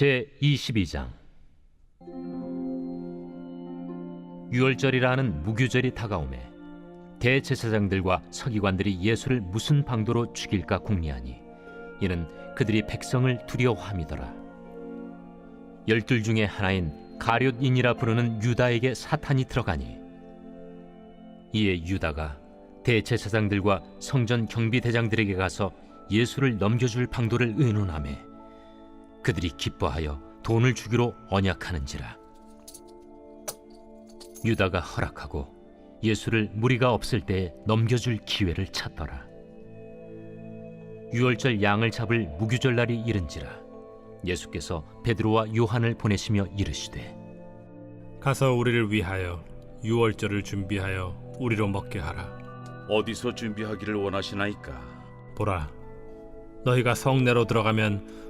제 22장. 유월절이라는 무교절이 다가오매 대제사장들과 서기관들이 예수를 무슨 방도로 죽일까 궁리하니 이는 그들이 백성을 두려워함이더라. 열둘 중에 하나인 가룟인이라 부르는 유다에게 사탄이 들어가니 이에 유다가 대제사장들과 성전 경비대장들에게 가서 예수를 넘겨줄 방도를 의논하매 그들이 기뻐하여 돈을 주기로 언약하는지라 유다가 허락하고 예수를 무리가 없을 때에 넘겨줄 기회를 찾더라 유월절 양을 잡을 무교절 날이 이른지라 예수께서 베드로와 요한을 보내시며 이르시되 가서 우리를 위하여 유월절을 준비하여 우리로 먹게 하라. 어디서 준비하기를 원하시나이까? 보라, 너희가 성내로 들어가면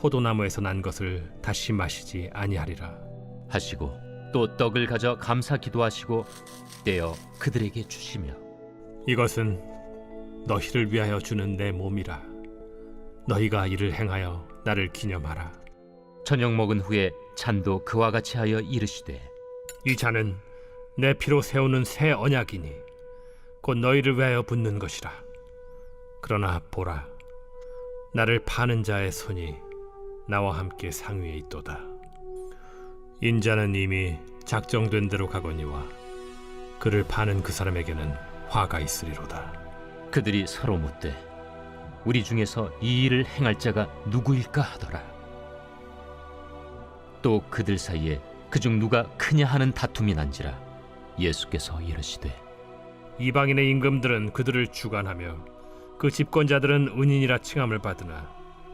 포도나무에서 난 것을 다시 마시지 아니하리라. 하시고 또 떡을 가져 감사 기도 하시고 떼어 그들에게 주시며 이것은 너희를 위하여 주는 내 몸이라. 너희가 이를 행하여 나를 기념하라. 저녁 먹은 후에 잔도 그와 같이 하여 이르시되 이 잔은 내 피로 세우는 새 언약이니 곧 너희를 위하여 붓는 것이라. 그러나 보라, 나를 파는 자의 손이 나와 함께 상위에 있도다. 인자는 이미 작정된 대로 가거니와 그를 파는 그 사람에게는 화가 있으리로다. 그들이 서로 묻되 우리 중에서 이 일을 행할 자가 누구일까 하더라 또 그들 사이에 그중 누가 크냐 하는 다툼이 난지라 예수께서 이르시되 이방인의 임금들은 그들을 주관하며 그 집권자들은 은인이라 칭함을 받으나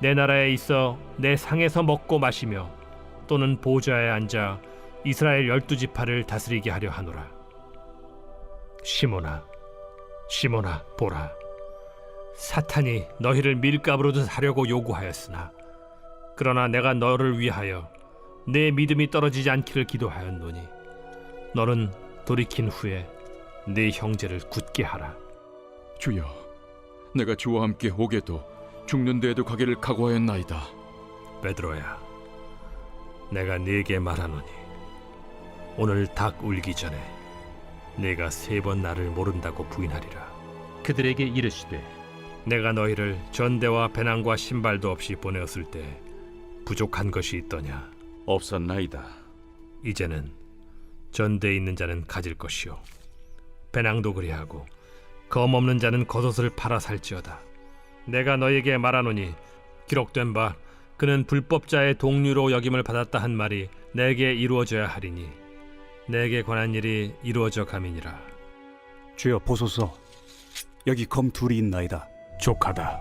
내 나라에 있어 내 상에서 먹고 마시며 또는 보좌에 앉아 이스라엘 열두 지파를 다스리게 하려 하노라 시몬아 시몬아 보라 사탄이 너희를 밀가부로도 하려고 요구하였으나 그러나 내가 너를 위하여 내 믿음이 떨어지지 않기를 기도하였노니 너는 돌이킨 후에 네 형제를 굳게 하라. 주여, 내가 주와 함께 오게도 죽는 데에도 가기를 각오하였나이다. 베드로야, 내가 네게 말하노니 오늘 닭 울기 전에 네가 세 번 나를 모른다고 부인하리라. 그들에게 이르시되 내가 너희를 전대와 배낭과 신발도 없이 보내었을 때 부족한 것이 있더냐? 없었나이다. 이제는 전대에 있는 자는 가질 것이요 배낭도 그리하고 검 없는 자는 겉옷을 팔아 살지어다 내가 너에게 말하노니 기록된 바 그는 불법자의 동류로 여김을 받았다 한 말이 내게 이루어져야 하리니 내게 관한 일이 이루어져 감이니라. 주여 보소서. 여기 검 둘이 있나이다. 족하다.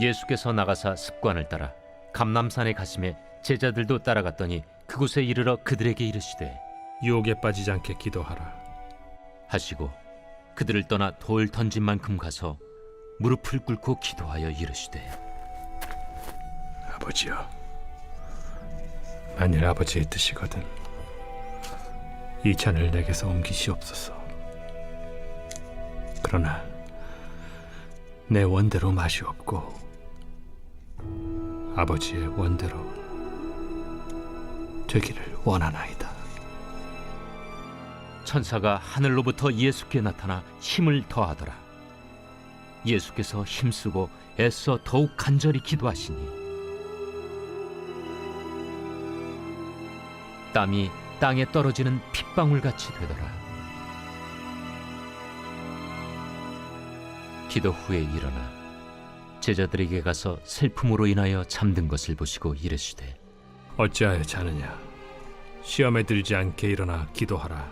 예수께서 나가사 습관을 따라 감남산에 가심에 제자들도 따라갔더니 그곳에 이르러 그들에게 이르시되 유혹에 빠지지 않게 기도하라. 하시고 그들을 떠나 돌 던진 만큼 가서 무릎을 꿇고 기도하여 이르시되 아버지여 만일 아버지의 뜻이거든 이 잔을 내게서 옮기시옵소서. 그러나 내 원대로 맛이 없고 아버지의 원대로 되기를 원하나이다. 천사가 하늘로부터 예수께 나타나 힘을 더하더라. 예수께서 힘쓰고 애써 더욱 간절히 기도하시니 땀이 땅에 떨어지는 핏방울 같이 되더라. 기도 후에 일어나 제자들에게 가서 슬픔으로 인하여 잠든 것을 보시고 이르시되 어찌하여 자느냐? 시험에 들지 않게 일어나 기도하라.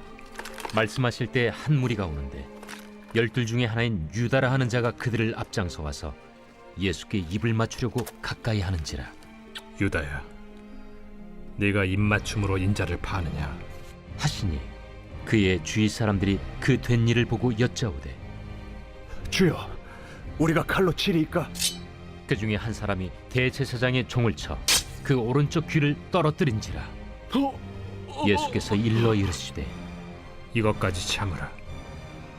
말씀하실 때 한 무리가 오는데 열둘 중에 하나인 유다라 하는 자가 그들을 앞장서 와서 예수께 입을 맞추려고 가까이 하는지라 유다야, 네가 입맞춤으로 인자를 파느냐? 하시니 그의 주위 사람들이 그 된 일을 보고 여짜오되 주여, 우리가 칼로 치리이까? 그 중에 한 사람이 대제사장의 종을 쳐 그 오른쪽 귀를 떨어뜨린지라 예수께서 일러 이르시되 이것까지 참으라.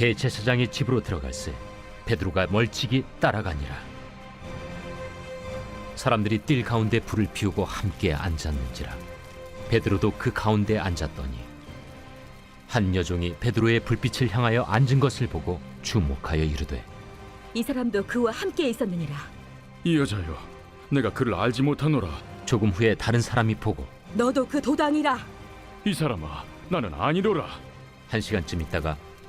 대제사장의 집으로 들어갈새 베드로가 멀찍이 따라가니라. 사람들이 뜰 가운데 불을 피우고 함께 앉았는지라 베드로도 그 가운데 앉았더니 한 여종이 베드로의 불빛을 향하여 앉은 것을 보고 주목하여 이르되 이 사람도 그와 함께 있었느니라. 이 여자여, 내가 그를 알지 못하노라. 조금 후에 다른 사람이 보고 너도 그 도당이라. 이 사람아, 나는 아니로라. 한 시간쯤 있다가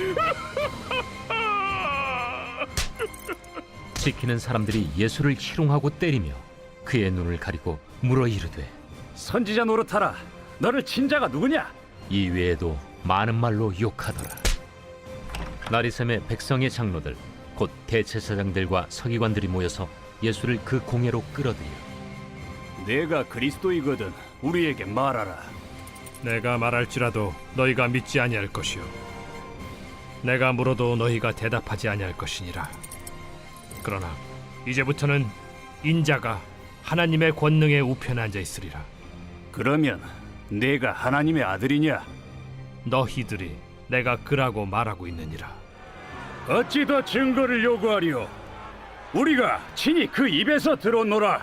지키는 사람들이 예수를 희롱하고 때리며 그의 눈을 가리고 물어 이르되 선지자 노릇하라. 너를 친자가 누구냐? 이 외에도 많은 말로 욕하더라. 나리샘의 백성의 장로들 곧 대제사장들과 서기관들이 모여서 예수를 그 공회로 끌어들여 내가 그리스도이거든. 우리에게 말하라. 내가 말할지라도 너희가 믿지 아니할 것이요 내가 물어도 너희가 대답하지 아니할 것이니라 그러나 이제부터는 인자가 하나님의 권능의 우편에 앉아 있으리라 그러면 내가 하나님의 아들이냐? 너희들이 내가 그라고 말하고 있느니라 어찌 더 증거를 요구하리오? 우리가 친히 그 입에서 들었노라.